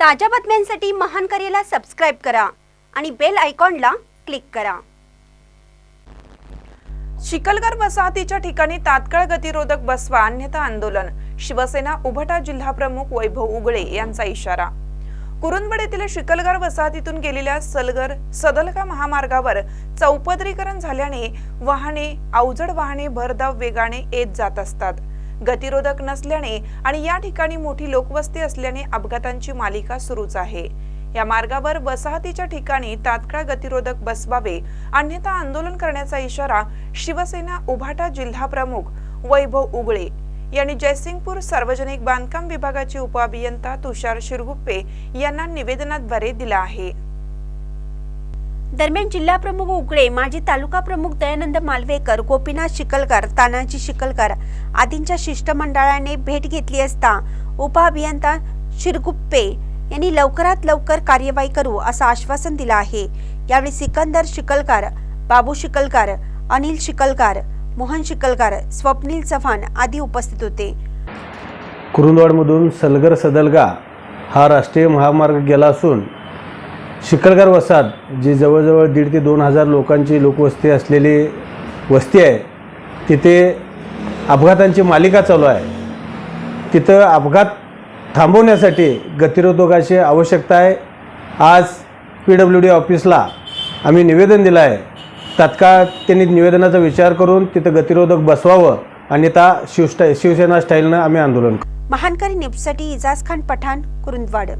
ताज्या बातम्यांसाठी महान करेला सबस्क्राईब करा आणि बेल आयकॉनला क्लिक करा. चिखलगर वसाहतीच्या ठिकाणी तात्काळ गतिरोधक बसवा अन्यथा आंदोलन. शिवसेना उभटा जिल्हा प्रमुख वैभव उगळे यांचा इशारा. कुरुंदवाड येथील शिकलगार वसाहतीतून गेलेल्या सलगर सदलका महामार्गावर चौपदरीकरण झाल्याने वाहने अवजड वाहने भरधाव वेगाने येत जात असतात. गतिरोधक नसल्याने आणि या ठिकाणी मोठी लोकवस्ती असल्याने अपघातांची मालिका सुरूच आहे. या मार्गावर वसाहतीच्या ठिकाणी तात्काळ गतिरोधक बसवावे अन्यथा आंदोलन करण्याचा इशारा शिवसेना उभाटा जिल्हा प्रमुख वैभव उगळे यांनी जयसिंगपूर सार्वजनिक बांधकाम विभागाचे उपअभियंता तुषार शिरगुप्पे यांना निवेदनाद्वारे दिला आहे. दरम्यान जिल्हा प्रमुख उगळे माजी तालुका प्रमुख दयानंद मालवेकर गोपीनाथ शिकलकर तानाजी शिकलकर आदींच्या शिष्टमंडळाने भेट घेतली असता उपअभियंता शिरगुप्पे यांनी लवकरात लवकर कार्यवाही करू असं आश्वासन दिलं आहे. यावेळी सिकंदर शिकलकर बाबू शिकलकर अनिल शिकलकर मोहन शिकलकर स्वप्नील चव्हाण आदी उपस्थित होते. कुरुंदवाडमधून सलगर सदलगा हा राष्ट्रीय महामार्ग गेला असून शिकलगार वसाहत जी जवळजवळ दीड ते दोन हजार लोकांची लोकवस्ती असलेली वस्ती आहे तिथे अपघातांची मालिका चालू आहे. तिथं अपघात थांबवण्यासाठी गतिरोधकाची आवश्यकता आहे. आज पी डब्ल्यू डी ऑफिसला आम्ही निवेदन दिलं आहे. तात्काळ त्यांनी निवेदनाचा विचार करून तिथं गतिरोधक बसवावं आणि त्या शिवस्टा शिवसेना स्टाईलनं आम्ही आंदोलन करू. महानकरी इजाज खान पठाण कुरुंदवाड.